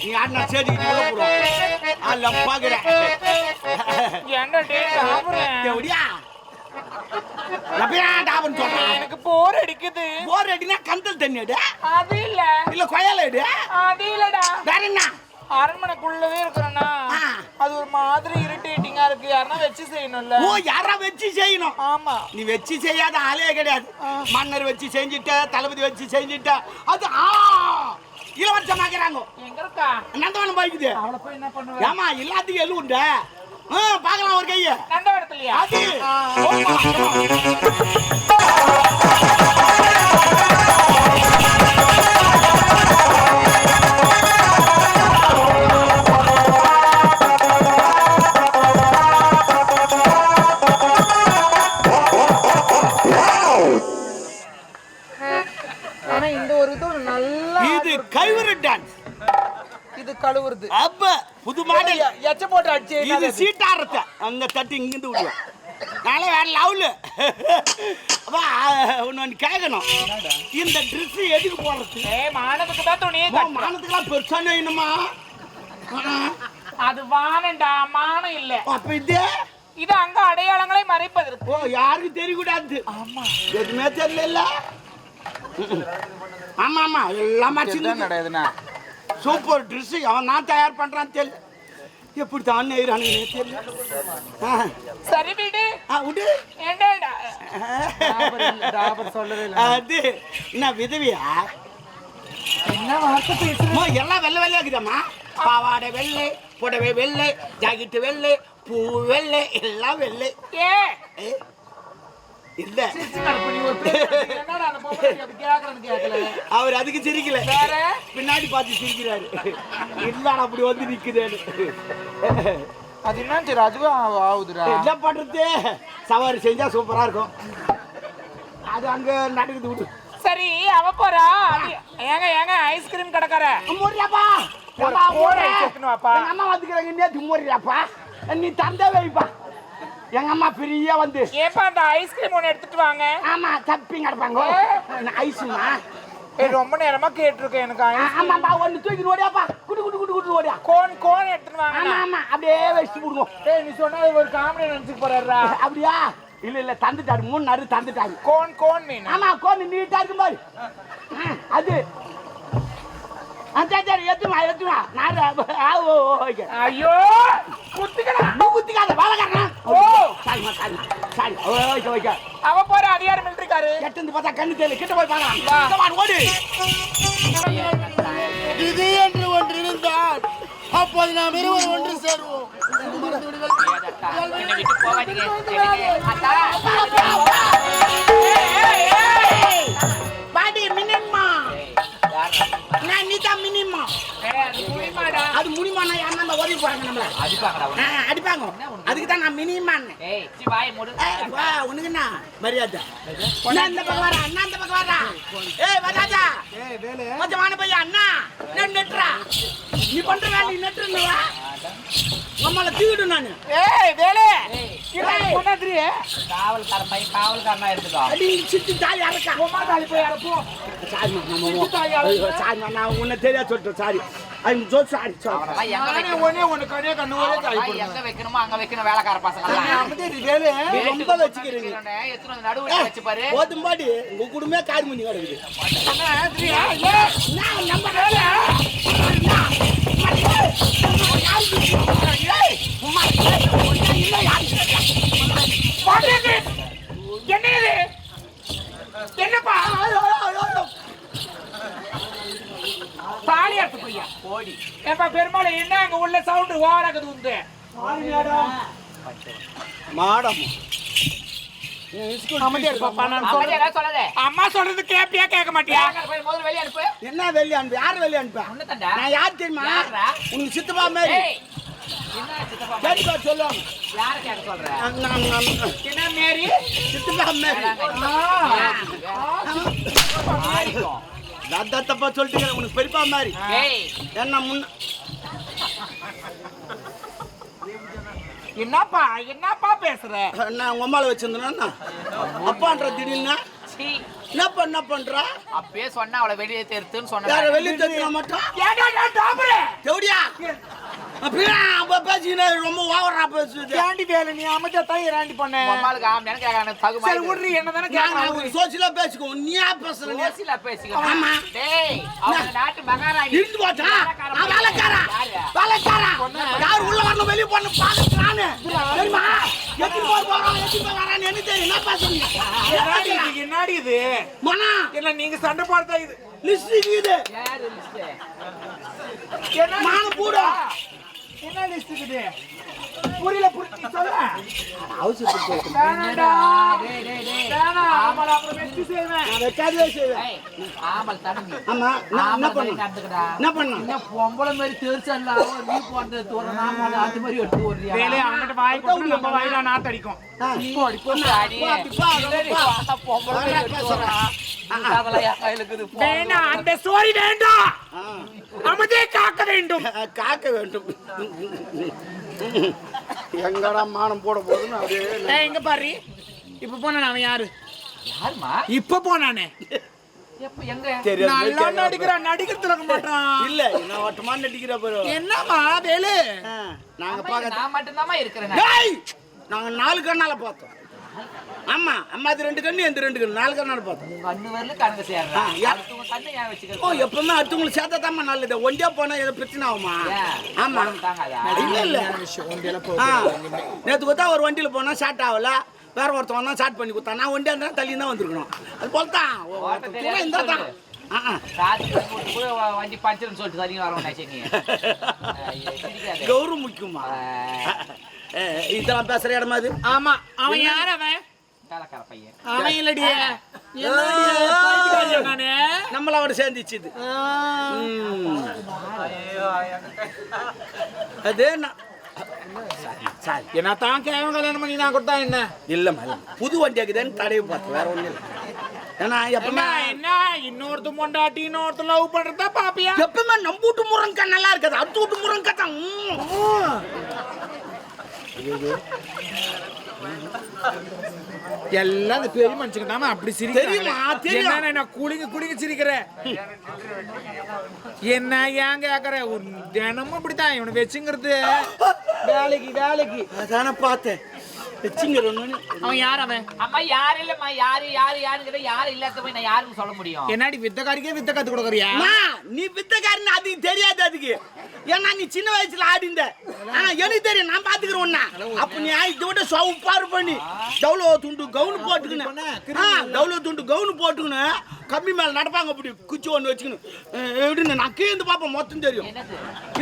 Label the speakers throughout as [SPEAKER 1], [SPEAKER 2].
[SPEAKER 1] நீ அண்ணா செடிக்கு போகிறோம் அல்ல பாக்குறேன் எப்படியா
[SPEAKER 2] எனக்கு போர் அடிக்குது.
[SPEAKER 1] போர் அடினா கந்தல் தண்ணி அடி
[SPEAKER 2] அது இல்ல.
[SPEAKER 1] இல்ல கொயல் அடி
[SPEAKER 2] அது இல்லடா.
[SPEAKER 1] வேற என்ன?
[SPEAKER 2] அரண்மனைக்குள்ளவே இருக்கிறேன்னா. அது ஒரு மாதிரி இரிட்டேட்டிங்கா இருக்கு. யாருன்னா வச்சு செய்யணும்ல.
[SPEAKER 1] ஓ யாரா வச்சு செய்யணும்?
[SPEAKER 2] ஆமா.
[SPEAKER 1] நீ வச்சு செய்யாத ஆளே கிடையாது. மன்னர் வச்சு செஞ்சுட்ட தளபதி வச்சு செஞ்சுட்ட. அது ஆ. இளவரசமாக்குறாங்க.
[SPEAKER 2] எங்க இருக்கா
[SPEAKER 1] நந்தவனம் பாய்க்குது.
[SPEAKER 2] அவளை போய் என்ன பண்ணுவேன்
[SPEAKER 1] ஏமா எல்லாத்துக்கும் எள்ளு உண்டு? பார்க்கலாம் ஒரு கைய.
[SPEAKER 2] நந்தவனத்துலயா?
[SPEAKER 1] அது.
[SPEAKER 2] கழுவுறது.
[SPEAKER 1] அப்ப புது மாடல்.
[SPEAKER 2] எச்ச போட்டு அடிச்சு
[SPEAKER 1] இது சீட்டாரத்தை. அங்க தட்டி இங்கிருந்து விடுவேன் நாளை வேற லவ்லு. அப்பா ஒன்று ஒன்று கேட்கணும் இந்த ட்ரெஸ் எதுக்கு போடுறது?
[SPEAKER 2] ஏய் மானத்துக்கு தான் துணியே
[SPEAKER 1] அம்மா, மானத்துக்கெல்லாம் பெருசா வேணுமா?
[SPEAKER 2] அது வானண்டா மானம் இல்ல.
[SPEAKER 1] அப்ப இது?
[SPEAKER 2] இது அங்க அடையாளங்களை மறைப்பதற்கு
[SPEAKER 1] ஓ யாருக்கும் தெரியக்கூடாது
[SPEAKER 2] ஆமா.
[SPEAKER 1] எதுவுமே தெரியல. ஆமா ஆமா எல்லாம் மச்சிருந்து
[SPEAKER 2] நடக்குதுண்ணா
[SPEAKER 1] சூப்பர் ட்ரெஸ் அவன் நான் தயார் பண்றான்னு தெரியல. எப்படி தான் நெய்றானுங்க தெரியல.
[SPEAKER 2] சரி விடு.
[SPEAKER 1] ஆ, விடு.
[SPEAKER 2] சொல்லவே
[SPEAKER 1] அது என்ன விதவியா?
[SPEAKER 2] என்ன வார்த்தை பேசுற?
[SPEAKER 1] அம்மா, எல்லாம் வெள்ளை வெள்ளையா இருக்குதாம்மா? பாவாடை வெள்ளை புடவை வெள்ளை ஜாக்கெட்டு வெள்ளை பூ வெள்ளை எல்லாம் வெள்ளை.
[SPEAKER 2] ஏ.
[SPEAKER 1] ஏ, இல்ல. அவர் அதுக்கு சிரிக்கல.
[SPEAKER 2] வேற?
[SPEAKER 1] பின்னாடி பார்த்து சிரிக்கிறாரு. இல்லடா அப்படி வந்து நிக்குதேன்னு.
[SPEAKER 2] அது என்ன சரி அதுவும் ஆகுதுடா
[SPEAKER 1] என்ன பண்றது? சவாரி செஞ்சா சூப்பரா இருக்கும். அது அங்க நடக்குது விடு.
[SPEAKER 2] சரி அவ போறா. ஏங்க ஏங்க ஐஸ்கிரீம் கடைக்கார.
[SPEAKER 1] மூறியாப்பா அம்மா வந்துக்கிறாங்க நேற்று மூறியாப்பா நீ தந்தே வைப்பா. எங்க அம்மா பெரிய வந்து
[SPEAKER 2] ஏப்பா அந்த ஐஸ்கிரீம் ஒன்று எடுத்துட்டு வாங்க
[SPEAKER 1] ஆமா தப்பி கிடப்பாங்க
[SPEAKER 2] ஏய், ரொம்ப நேரமா கேட்டிருக்கேன் எனக்கு
[SPEAKER 1] ஆமாப்பா ஒன்னு தூக்கி ஓடியாப்பா குடு குடு குடு குடு ஓடியா
[SPEAKER 2] கோன் கோன் எடுத்துட்டு வாங்க
[SPEAKER 1] ஆமா ஆமா அப்படியே வச்சுட்டு விடுவோம்
[SPEAKER 2] ஏய் நீ சொன்னா ஒரு காமெடி நினைச்சுட்டு போறாரா
[SPEAKER 1] அப்படியா இல்ல இல்ல தந்துட்டாரு மூணு நறு தந்துட்டாரு
[SPEAKER 2] கோன் கோன் மீன்
[SPEAKER 1] ஆமா கோன்னு நீட்டா இருக்கும் பாரு அது
[SPEAKER 2] ஐயோ குத்துக்கடா
[SPEAKER 1] குத்திக்காத வேலைக்காரனா
[SPEAKER 2] ஓ.
[SPEAKER 1] சாரிம்மா சாரிம்மா சாரி ஓகே ஓகே
[SPEAKER 2] அவ போற அதிகாரம் மிலிட்டரிக்காரு
[SPEAKER 1] எட்டு பார்த்தா கண்ணு தெரியல கிட்ட போய்
[SPEAKER 2] வா.
[SPEAKER 1] பார்க்கலாம் ஓடு
[SPEAKER 3] இது என்று ஒன்று இருந்தால் அப்போது நாம் இருவர் ஒன்று சேருவோம்
[SPEAKER 1] பாடி அந்த உதவி போறாங்க நம்மள. அடிப்பாங்க. அதுக்கு தான் நான் மினிமான்னு ஏய், வா உனக்கு என்ன? மரியாதை. அண்ணா இந்த பக்கம் வரா அண்ணா இந்த பக்கம் வரா ஏய் வான பையன் அண்ணா நெட்டுறா. நீ பண்ற வேலை நீ நெட்டுன்னு வா. நம்மள தீவிடு நானு.
[SPEAKER 2] ஏய் வேலே.
[SPEAKER 1] ஏய்.
[SPEAKER 2] கொண்டாந்துரு.
[SPEAKER 4] காவல்காரன் பையன் காவல்காரனா இருந்துக்கோ.
[SPEAKER 1] அடி சித்தி தாய் அறக்கா
[SPEAKER 2] உமா தாலி போய் அறப்போம்
[SPEAKER 1] சாரி
[SPEAKER 2] சித்தி தாய் அறக்கு.
[SPEAKER 1] சாரி நான் உன்னை தெரியா சொல்லிட்டேன் சாரி. ஐம்
[SPEAKER 4] அவனெல்லாம் எங்க
[SPEAKER 2] நானே
[SPEAKER 4] வைக்கணும்?
[SPEAKER 2] ஒண்ணே ஒண்ணு கண்ணே கண்ணு ஒரே தாலி
[SPEAKER 4] அவனெல்லாம் எங்க வைக்கணுமோ அங்க வைக்கணும் வேலைக்கார பசங்க.
[SPEAKER 1] ரொம்ப வச்சுக்கிறீங்க.
[SPEAKER 4] எத்தனை நடுவுல வச்சு பாரு.
[SPEAKER 1] போதும்பாடி உங்க குடும்பமே காரி பண்ணி கிடக்குது
[SPEAKER 2] போடுறேன்
[SPEAKER 1] நான் நம்ம வேலை ஏய், உம்மா, ஏய், உன்னை இல்லை யாரு
[SPEAKER 2] என்ன இது என்னப்பா
[SPEAKER 1] ஐயோ, ஐயோ, ஐயோ.
[SPEAKER 2] தாலி அறுத்து போய்யா
[SPEAKER 4] கோடி
[SPEAKER 2] ஏப்பா பெருமாள் என்ன அங்க உள்ள சவுண்ட் ஓடக்குது உந்து
[SPEAKER 1] மாடம்
[SPEAKER 2] அம்மா சொல்றது கேப்பியா கேட்க மாட்டியா?
[SPEAKER 4] வேலைக்கார பையன் முதல்ல வெளியே அனுப்பு?
[SPEAKER 1] என்ன வெளியே அனுப்பு? யார் வெளியே அனுப்ப. நான் யார் தெரியுமா? உனக்கு சித்தப்பா மாதிரி. சரிப்பா சொல்லுவாங்க.
[SPEAKER 4] யார கேட்க
[SPEAKER 2] என்ன மேரி?
[SPEAKER 1] சித்தப்பா மாரி தப்பா சொல்லிட்டு உனக்கு பெரியப்பா மாதிரி. என்ன முன்ன
[SPEAKER 2] என்னப்பா என்னப்பா பேசுற?
[SPEAKER 1] நான் உங்க அம்மால வச்சிருந்தேன்னா அப்பான்ற திடீர்னு? என்ன பண்றா?
[SPEAKER 4] அப்பயே சொன்ன அவளை வெளியே தெரித்துன்னு சொன்ன
[SPEAKER 1] வெளியே தெரிஞ்சா மட்டும் தேவடியா? அப்படியே அப்ப பேசிக்கினே ரொம்ப ஓவரா பேசுது
[SPEAKER 2] வேலை நீ அமைச்சா தான் இராண்டி பண்ண?
[SPEAKER 4] அம்மாளுக்கு ஆம் எனக்கு கேட்கறாங்க
[SPEAKER 2] சரி
[SPEAKER 4] தகுமா
[SPEAKER 2] விட்றி என்ன தானே
[SPEAKER 1] நாங்க
[SPEAKER 2] கேட்கறாங்க
[SPEAKER 1] சோசியலா பேசிக்கோ நீயா பேசுற
[SPEAKER 4] ஓசில பேசிக்க.
[SPEAKER 1] ஆமா.
[SPEAKER 4] டேய் அவங்க நாட்டு மகாராணி.
[SPEAKER 1] இருந்து போச்சா நான் வேலைக்காரா வேலைக்காரா யார்? உள்ள வரணும்? வெளிய போறணும் பாக்குறானு தெரியுமா? எத்தி போற போறோம் எத்தி போய் வரான்னு என்ன தெரியும்? என்ன பேசுறீங்க
[SPEAKER 2] என்னடி இது? என்னடி இது?
[SPEAKER 1] மனா.
[SPEAKER 2] என்ன நீங்க சண்டை போடுறதா இது?
[SPEAKER 1] லிஸ்ட்
[SPEAKER 4] யாரு லிஸ்ட்
[SPEAKER 2] என்ன
[SPEAKER 1] மான பூடா.
[SPEAKER 2] என்ன லிஸ்ட் இருக்குது புரியல புரியல சொல்ல.
[SPEAKER 1] அவசியப்பட்டு
[SPEAKER 2] வேணாம்டா
[SPEAKER 4] டேய் டேய் டேய்
[SPEAKER 2] வேணாம். ஆமாடா அப்புறம் வெச்சு செய்வேன்.
[SPEAKER 1] நான் வைக்காதே செய்வேன்.
[SPEAKER 4] ஏய், ஆமல் தடம்பி
[SPEAKER 1] ஆமா நான் என்ன
[SPEAKER 4] ஆமல் மாதிரி
[SPEAKER 1] பண்ண
[SPEAKER 4] நடந்துக்கடா
[SPEAKER 1] என்ன பண்ண
[SPEAKER 4] என்ன பொம்பளை மாதிரி தெரிச்சல்ல நீ போன்றது தூரம் நாம அது அந்த மாதிரி எடுத்து ஓடுறியா?
[SPEAKER 2] வேலையை அவன்கிட்ட வாய் கொடுத்து நம்ம வாயில நாத்தடிக்கும்
[SPEAKER 4] போடி போடி
[SPEAKER 1] போ, அப்படி போ,
[SPEAKER 4] இல்லடி,
[SPEAKER 1] போ.
[SPEAKER 4] பார்த்தா பொம்பளை மாதிரி எடுத்து ஓடுறா. நீ அதெல்லாம் என் கையில இருக்குது போ.
[SPEAKER 2] வேணாம் அந்த சோரி வேண்டாம். அமைதியை காக்க வேண்டும்.
[SPEAKER 1] காக்க வேண்டும். எங்கடா மானம் போட அப்படியே
[SPEAKER 2] ஏய், எங்க பாரு. இப்ப போன அவன் யாரு? இப்ப போனானே.
[SPEAKER 4] எப்ப எங்க?
[SPEAKER 1] தெரியாது
[SPEAKER 2] நல்லா நடிக்கிறான் நடிக்கிறதுல மாட்டான்
[SPEAKER 1] இல்ல நான் வட்டமா நடிக்கிற பாரு.
[SPEAKER 2] என்னம்மா வேலு?
[SPEAKER 1] நாங்க பாக்க
[SPEAKER 4] நான் மட்டும்தாம்மா இருக்கிறேன்.
[SPEAKER 1] டேய் நாங்க நாலு கண்ணால பார்த்தோம். ஆமா அம்மா அது ரெண்டு கண்ணு எந்த ரெண்டு கண்ணு. நாலு கண்ணால பார்த்தோம்
[SPEAKER 4] உங்க அண்ணு வரல கண்ணு ஏன்
[SPEAKER 1] ஓ எப்பவுமே அடுத்தவங்களுக்கு சேர்த்தா நல்லது. ஒண்டியா போனா ஏதோ பிரச்சனை ஆகுமா? ஆமா. இல்ல இல்ல. ஆ, நேத்து கொத்தா ஒரு வண்டியில போனா ஸ்டார்ட் ஆகல. வேற ஒருத்தன் வந்தா ஸ்டார்ட் பண்ணி கொடுத்தான். நான் ஒண்டியா இருந்தா தள்ளி தான் வந்திருக்கணும். அது போல தான்
[SPEAKER 4] வண்டி பஞ்சர்னு சொல்லிட்டு ஐயோ, சிரிக்காத.
[SPEAKER 1] கௌரவம் முக்கியமா? இதெல்லாம் பேசுற இடமா அது?
[SPEAKER 2] ஆமா அவன் யார் அவன்?
[SPEAKER 4] வேலைக்கார பையன்.
[SPEAKER 2] அவன் இல்லடி. என்னடி பாத்துக்காரியா நானு?
[SPEAKER 1] நம்மள அவட சேர்ந்துச்சு இது. ம். அது நான் சாரி
[SPEAKER 2] என்ன தான் கேவன் கல்யாணம் பண்ணி நான் கொடுத்தா என்ன?
[SPEAKER 1] இல்ல மேடம் புது வண்டி ஆகுதுன்னு தடவி பார்த்தேன் வேற ஒண்ணும் இல்லை. ஏன்னா எப்பவுமே
[SPEAKER 2] என்ன இன்னொருத்த இன்னொருத்த லவ் பண்றதா பாப்பியா?
[SPEAKER 1] எப்பவுமே நம்ம வீட்டு முருங்கா நல்லா இருக்காது. அடுத்த வீட்டு முருங்கா தான். ம்.
[SPEAKER 2] எல்லாம் அந்த பெரிய மனுஷங்க தாம அப்படி சிரிக்கிறாங்க
[SPEAKER 1] தெரியுமா? தெரியும்.
[SPEAKER 2] நான் குளிங்க குளிங்க சிரிக்கிற? என்ன ஏன் கேக்குற? ஒரு தினமும் இப்படித்தான். இவனை வச்சுங்கிறது. வேலைக்கு வேலைக்கு.
[SPEAKER 1] அதானே பார்த்தேன்.
[SPEAKER 2] அவன் யார் அவன்?
[SPEAKER 4] அம்மா யாரு இல்லம்மா யாரு யாரு யாருங்கிற யாரு இல்லாத போய் நான் யாருன்னு சொல்ல முடியும்?
[SPEAKER 2] என்னடி வித்தக்காரிக்கே வித்த கத்து கொடுக்குறியா?
[SPEAKER 1] அம்மா, நீ வித்தக்காரன்னு அதுக்கு தெரியாது அதுக்கு. ஏன்னா நீ சின்ன வயசுல ஆடிந்த ஆ, எனக்கு தெரியும் நான் பாத்துக்கிறேன் உன்ன. அப்ப நீ இதை விட சவுப்பாரு பண்ணி டவுலோ துண்டு கவுனு போட்டுக்கணும் ஆ டவுலோ துண்டு கவுனு போட்டுக்கணும் கம்பி மேல நடப்பாங்க அப்படி குச்சி ஒன்று வச்சுக்கணும். எப்படின்னு நான் கீழ்ந்து பார்ப்பேன் மொத்தம் தெரியும்.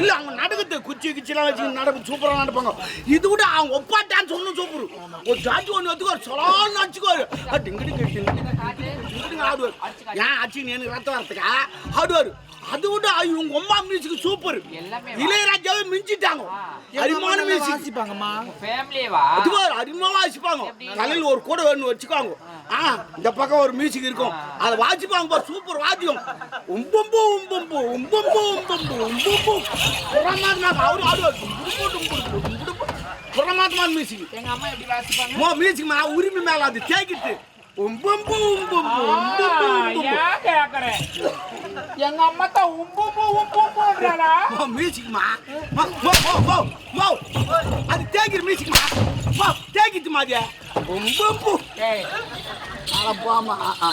[SPEAKER 1] இல்ல அவங்க நடக்குது குச்சி கிச்சிலாம் வச்சு நடக்கும் சூப்பரா நடப்பாங்க. இது விட அவங்க ஒப்பா டான்ஸ் ஒன்றும் சூப்பர் ஒரு ஜாட்சி ஒன்று வச்சுக்கோ சொலான்னு வச்சுக்கோரு டிங்கிடி டிங்கிடி ஆடுவார். ஏன் ஆச்சு எனக்கு ரத்தம் வரத்துக்கா ஆடுவார். அது விட இவங்க அம்மா மியூசிக் சூப்பர்
[SPEAKER 4] எல்லாமே
[SPEAKER 1] இளையராஜாவே மிஞ்சிட்டாங்க. அரிமான மியூசிக்
[SPEAKER 2] வாசிப்பாங்கம்மா?
[SPEAKER 4] ஃபேமிலியே வா?
[SPEAKER 1] அதுவா அருமையா வாசிப்பாங்க. தலையில் ஒரு கூட ஒன்று வச்சுக்காங்க ஆ இந்த பக்கம் ஒரு மியூசிக் இருக்கும் அதை வாசிப்பாங்க பாரு சூப்பர் வாத்தியம் உம்பம்பு உம்பம்பு உம்பம்பு உம்பம்பு உம்பம்பு புறமாத்மா அவரு ஆடுவார் டும்பு டும்பு டும்பு டும்பு புறமாத்மா மியூசிக்
[SPEAKER 2] எங்க அம்மா எப்படி வாசிப்பாங்க
[SPEAKER 1] மோ மியூசிக் மா உரிமை மேல அது தேக்கிட்டு உம்பம்பு உம்பம்பு உம்பம்பு உம்பம்பு
[SPEAKER 2] ஏன் கேக்குற எங்க அம்மா தான் உம்பு உம்பு உம்புன்றாளா
[SPEAKER 1] மோ மியூசிக் மா மோ மோ மோ மோ அது தேக்கிற மியூசிக் மா மோ தேக்கிட்டு மாதிரி உம்பம்பு
[SPEAKER 2] ஏய்
[SPEAKER 1] அட போமா ஆ ஆ